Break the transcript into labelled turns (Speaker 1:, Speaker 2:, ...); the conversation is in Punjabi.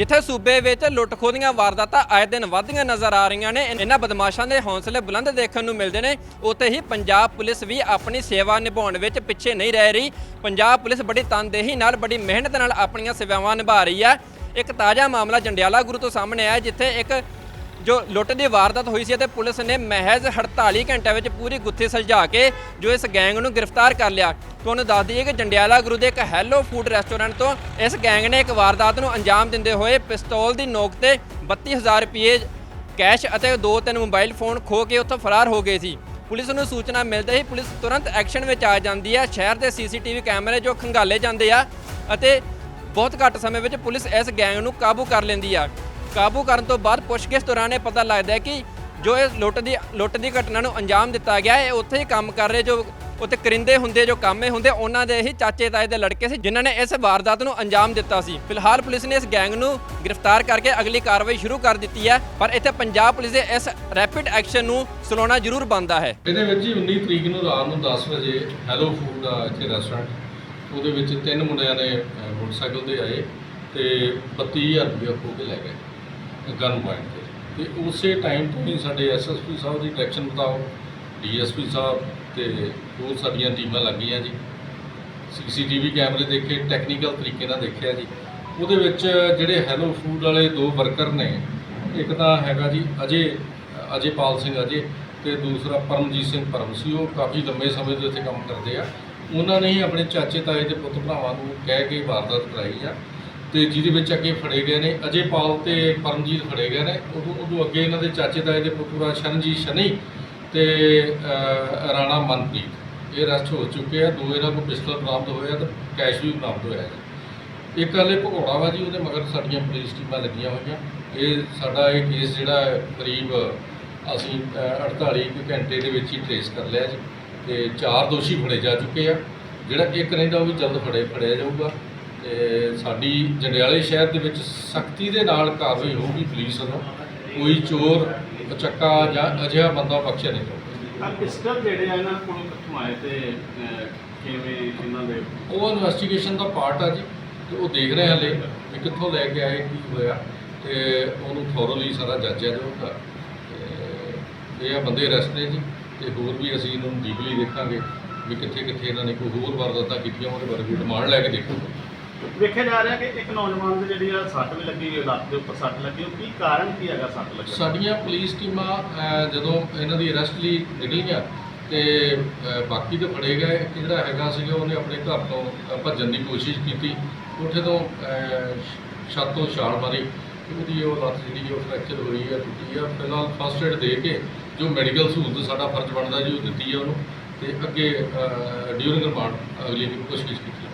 Speaker 1: ਜਿੱਥੇ ਸੂਬੇ ਵਿੱਚ ਲੁੱਟ ਖੋਹ ਦੀਆਂ ਵਾਰਦਾਤਾਂ ਆਏ ਦਿਨ ਵੱਧਦੀਆਂ ਨਜ਼ਰ ਆ ਰਹੀਆਂ ਨੇ ਇਹਨਾਂ ਬਦਮਾਸ਼ਾਂ ਦੇ ਹੌਸਲੇ ਬੁਲੰਦ ਦੇਖਣ ਨੂੰ ਮਿਲਦੇ ਨੇ। ਉੱਥੇ ਹੀ ਪੰਜਾਬ ਪੁਲਿਸ ਵੀ ਆਪਣੀ ਸੇਵਾ ਨਿਭਾਉਣ ਵਿੱਚ ਪਿੱਛੇ ਨਹੀਂ ਰਹਿ ਰਹੀ। ਪੰਜਾਬ ਪੁਲਿਸ ਬੜੀ ਤਨਦੇਹੀ ਨਾਲ, ਬੜੀ ਮਿਹਨਤ ਨਾਲ ਆਪਣੀਆਂ ਸੇਵਾਵਾਂ ਨਿਭਾ ਰਹੀ ਹੈ। ਇੱਕ ਤਾਜ਼ਾ ਮਾਮਲਾ ਜੰਡਿਆਲਾ ਗੁਰੂ ਤੋਂ ਸਾਹਮਣੇ ਆਇਆ, ਜਿੱਥੇ ਇੱਕ ਜੋ ਲੁੱਟ ਦੀ ਵਾਰਦਾਤ ਹੋਈ ਸੀ ਅਤੇ ਪੁਲਿਸ ਨੇ ਮਹਿਜ਼ 48 ਘੰਟਿਆਂ ਵਿੱਚ ਪੂਰੀ ਗੁੱਥੀ ਸੁਲਝਾ ਕੇ ਜੋ ਇਸ ਗੈਂਗ ਨੂੰ ਗ੍ਰਿਫਤਾਰ ਕਰ ਲਿਆ। ਤੁਹਾਨੂੰ ਦੱਸ ਦਈਏ ਕਿ ਜੰਡਿਆਲਾ ਗੁਰੂ ਦੇ ਇੱਕ ਹੈਲੋ ਫੂਡ ਰੈਸਟੋਰੈਂਟ ਤੋਂ ਇਸ ਗੈਂਗ ਨੇ ਇੱਕ ਵਾਰਦਾਤ ਨੂੰ ਅੰਜਾਮ ਦਿੰਦੇ ਹੋਏ ਪਿਸਤੌਲ ਦੀ ਨੋਕ ਤੇ 32000 ਰੁਪਏ ਕੈਸ਼ ਅਤੇ ਦੋ ਤਿੰਨ ਮੋਬਾਈਲ ਫੋਨ ਖੋ ਕੇ ਉੱਥੋਂ ਫਰਾਰ ਹੋ ਗਏ ਸੀ। ਪੁਲਿਸ ਨੂੰ ਸੂਚਨਾ ਮਿਲਦੇ ਹੀ ਪੁਲਿਸ ਤੁਰੰਤ ਐਕਸ਼ਨ ਵਿੱਚ ਆ ਜਾਂਦੀ ਹੈ। ਸ਼ਹਿਰ ਦੇ ਸੀਸੀਟੀਵੀ ਕੈਮਰੇ ਜੋ ਖੰਗਾਲੇ ਜਾਂਦੇ ਆ ਅਤੇ ਬਹੁਤ ਘੱਟ ਸਮੇਂ ਵਿੱਚ ਪੁਲਿਸ ਇਸ ਗੈਂਗ ਨੂੰ ਕਾਬੂ ਕਰ ਲੈਂਦੀ ਆ। ਕਾਬੂ ਕਰਨ ਤੋਂ ਬਾਅਦ ਪੁੱਛਗਿੱਛ ਦੌਰਾਨ ਇਹ ਪਤਾ ਲੱਗਦਾ ਹੈ ਕਿ ਜੋ ਇਹ ਲੁੱਟ ਦੀ ਲੁੱਟ ਦੀ ਘਟਨਾ ਨੂੰ ਅੰਜਾਮ ਦਿੱਤਾ ਗਿਆ ਹੈ, ਇਹ ਉੱਥੇ ਹੀ ਕੰਮ ਕਰ ਰਹੇ ਜੋ ਉੱਥੇ ਕਰਿੰਦੇ ਹੁੰਦੇ, ਜੋ ਕਾਮੇ ਹੁੰਦੇ, ਉਹਨਾਂ ਦੇ ਹੀ ਚਾਚੇ ਤਾਏ ਦੇ ਲੜਕੇ ਸੀ, ਜਿਨ੍ਹਾਂ ਨੇ ਇਸ ਵਾਰਦਾਤ ਨੂੰ ਅੰਜਾਮ ਦਿੱਤਾ ਸੀ। ਫਿਲਹਾਲ ਪੁਲਿਸ ਨੇ ਇਸ ਗੈਂਗ ਨੂੰ ਗ੍ਰਿਫਤਾਰ ਕਰਕੇ ਅਗਲੀ ਕਾਰਵਾਈ ਸ਼ੁਰੂ ਕਰ ਦਿੱਤੀ ਹੈ, ਪਰ ਇੱਥੇ ਪੰਜਾਬ ਪੁਲਿਸ ਦੇ ਇਸ ਰੈਪਿਡ ਐਕਸ਼ਨ ਨੂੰ ਸੁਣਾਉਣਾ ਜ਼ਰੂਰ ਬਣਦਾ ਹੈ।
Speaker 2: ਇਹਦੇ ਵਿੱਚ ਜੀ 19 ਤਰੀਕ ਨੂੰ ਰਾਤ ਨੂੰ 10 ਵਜੇ ਹੈਲੋ ਫੂਡ ਦਾ ਇੱਥੇ ਰੈਸਟੋਰੈਂਟ ਉਹਦੇ ਵਿੱਚ ਤਿੰਨ ਮੁੰਡਿਆਂ ਨੇ ਮੋਟਰਸਾਈਕਲ ਤੇ ਆਏ ਤੇ 32000 ਰੁਪਏ ਖੋ ਕੇ ਲੈ ਗਏ, ਗਨ ਪੁਆਇੰਟ ਤੇ ਤੇ ਉਸੇ ਟਾਈਮ ਤੋਂ ਹੀ ਸਾਡੇ ਐਸਐਸਪੀ ਸਾਹਿਬ ਦੀ ਡਾਇਰੈਕਸ਼ਨ ਮੁਤਾਬਕ ਡੀਐਸਪੀ ਸਾਹਿਬ ਤੇ ਹੋਰ ਸਾਡੀਆਂ ਟੀਮਾਂ ਲੱਗੀਆਂ ਜੀ। ਸੀਸੀਟੀਵੀ ਕੈਮਰੇ ਦੇਖੇ ਟੈਕਨੀਕਲ ਤਰੀਕੇ ਨਾਲ ਦੇਖਿਆ ਜੀ। ਉਹਦੇ ਵਿੱਚ ਜਿਹੜੇ ਹੈਲੋ ਫੂਡ ਵਾਲੇ ਦੋ ਵਰਕਰ ਨੇ, ਇੱਕ ਤਾਂ ਹੈਗਾ ਜੀ ਅਜੇ, ਅਜੇਪਾਲ ਸਿੰਘ ਅਜੇ ਤੇ ਦੂਸਰਾ ਪਰਮਜੀਤ ਸਿੰਘ ਪਰਮ ਸੀ, ਉਹ ਕਾਫੀ ਲੰਮੇ ਸਮੇਂ ਤੋਂ ਇੱਥੇ ਕੰਮ ਕਰਦੇ ਆ। ਉਹਨਾਂ ਨੇ ਹੀ ਆਪਣੇ ਚਾਚੇ ਤਾਏ ਦੇ ਪੁੱਤ ਭਰਾਵਾਂ ਨੂੰ ਕਹਿ ਕੇ ਵਾਰਦਾਤ ਕਰਾਈ ਆ ਤੇ ਜਿਹਦੇ ਵਿੱਚ ਅੱਗੇ ਫੜੇ ਗਏ ਨੇ ਅਜੇ ਪਾਲ ਤੇ ਪਰਮਜੀਤ ਫੜੇ ਗਏ ਨੇ। ਉਦੋਂ ਉਦੋਂ ਅੱਗੇ ਇਹਨਾਂ ਦੇ ਚਾਚੇ ਤਾਏ ਦੇ ਪੁੱਤਰਾ ਸ਼ਰਨਜੀਤ ਸ਼ਨੀ ਤੇ ਰਾਣਾ ਮਨਪ੍ਰੀਤ। ਇਹ ਅਰੈਸਟ ਹੋ ਚੁੱਕੇ ਆ ਦੋ ਇਹਨਾਂ ਕੋਲ ਪਿਸਤਲ ਬਰਾਮਦ ਹੋਇਆ ਤੇ ਕੈਸ਼ ਵੀ ਬਰਾਮਦ ਹੋਇਆ ਜੀ। ਇੱਕ ਹਲੇ ਭਗੌੜਾ ਵਾ ਜੀ ਉਹਦੇ ਮਗਰ ਸਾਡੀਆਂ ਪੁਲਿਸ ਟੀਮਾਂ ਲੱਗੀਆਂ ਹੋਈਆਂ। ਇਹ ਸਾਡਾ ਇਹ ਕੇਸ ਜਿਹੜਾ ਹੈ ਕਰੀਬ ਅਸੀਂ ਅਹ, 48 ਕੁ ਘੰਟੇ ਦੇ ਵਿੱਚ ਹੀ ਟ੍ਰੇਸ ਕਰ ਲਿਆ ਜੀ। ਤੇ ਚਾਰ ਦੋਸ਼ੀ ਫੜੇ ਜਾ ਚੁੱਕੇ ਆ। ਜਿਹੜਾ ਇੱਕ ਰਹਿੰਦਾ ਉਹ ਵੀ ਜਲਦ ਫੜੇ ਫੜਿਆ ਜਾਊਗਾ। ਤੇ ਸਾਡੀ ਜੰਡਿਆਲੇ ਸ਼ਹਿਰ ਦੇ ਵਿੱਚ ਸਖਤੀ ਦੇ ਨਾਲ ਕਾਰਵਾਈ ਹੋਊਗੀ ਪੁਲਿਸ ਵੱਲੋਂ। ਕੋਈ ਚੋਰ ਚੱਕਾ ਜਾਂ ਅਜਿਹਾ ਬੰਦਾ ਬਖਸ਼ਿਆ ਨਹੀਂ।
Speaker 3: ਆ ਪਿਸਟਲ ਜਿਹੜੇ ਆ ਇਹਨਾਂ ਕੋਲੋਂ ਕਿੱਥੋਂ ਆਏ ਤੇ ਅਹ, ਕਿਵੇਂ ਇਹਨਾਂ ਦੇ
Speaker 2: ਉਹ ਇਨਵੈਸਟੀਗੇਸ਼ਨ ਦਾ ਪਾਰਟ ਆ ਜੀ ਤੇ ਉਹ ਦੇਖ ਰਹੇ ਹਲੇ ਵੀ ਕਿੱਥੋਂ ਲੈ ਕੇ ਆਏ ਕੀ ਹੋਇਆ। ਤੇ ਉਹਨੂੰ ਥੋਰਲੀ ਸਾਰਾ ਜਾਂਚਿਆ ਜਾਊਗਾ ਤੇ ਇਹ ਆ ਬੰਦੇ ਅਰੈਸਟ ਨੇ ਜੀ ਤੇ ਹੋਰ ਵੀ ਅਸੀਂ ਇਹਨਾਂ ਨੂੰ ਡੀਪਲੀ ਦੇਖਾਂਗੇ ਵੀ ਕਿੱਥੇ ਕਿੱਥੇ ਇਹਨਾਂ ਨੇ ਕੋਈ ਹੋਰ ਵਾਰਦਾਤਾਂ ਕੀਤੀਆਂ ਉਹਦੇ ਬਾਰੇ ਵੀ ਡਿਮਾਂਡ ਲੈ ਕੇ ਦੇਖਾਂਗੇ।
Speaker 3: ਵੇਖਿਆ ਜਾ ਰਿਹਾ ਕਿ ਇੱਕ ਨੌਜਵਾਨ ਦੇ ਜਿਹੜੀ ਆ ਸੱਟ ਵੀ ਲੱਗੀ ਹੋਈ ਲੱਤ ਦੇ ਉੱਪਰ ਸੱਟ ਲੱਗੀ ਉਹ ਕੀ ਕਾਰਨ ਕੀ ਹੈਗਾ ਸੱਟ ਲੱਗਣ ਦਾ?
Speaker 2: ਸਾਡੀਆਂ ਪੁਲਿਸ ਟੀਮਾਂ ਅਹ, ਜਦੋਂ ਇਹਨਾਂ ਦੀ ਅਰੈਸਟ ਲਈ ਨਿਕਲੀਆਂ ਤੇ ਅਹ, ਬਾਕੀ ਤੇ ਫੜੇ ਗਏ ਇੱਕ ਜਿਹੜਾ ਹੈਗਾ ਸੀਗਾ ਉਹਨੇ ਆਪਣੇ ਘਰ ਤੋਂ ਅਹ, ਭੱਜਣ ਦੀ ਕੋਸ਼ਿਸ਼ ਕੀਤੀ। ਉੱਥੇ ਤੋਂ ਅਹ, ਛੱਤ ਤੋਂ ਛਾਲ ਮਾਰੀ ਤੇ ਉਹਦੀ ਉਹ ਲੱਤ ਜਿਹੜੀ ਉਹ ਫ੍ਰੈਕਚਰ ਹੋਈ ਹੈ ਟੁੱਟੀ ਆ। ਫਿਲਹਾਲ ਫਸਟ ਏਡ ਦੇ ਕੇ ਜੋ ਮੈਡੀਕਲ ਸਹੂਲਤ ਸਾਡਾ ਫਰਜ਼ ਬਣਦਾ ਜੀ ਉਹ ਦਿੱਤੀ ਆ ਉਹਨੂੰ ਤੇ ਅੱਗੇ ਡਿਊਰਿੰਗ ਰਿਮਾਂਡ ਅਗਲੀ ਕੋਸ਼ਿਸ਼ ਕੀਤੀ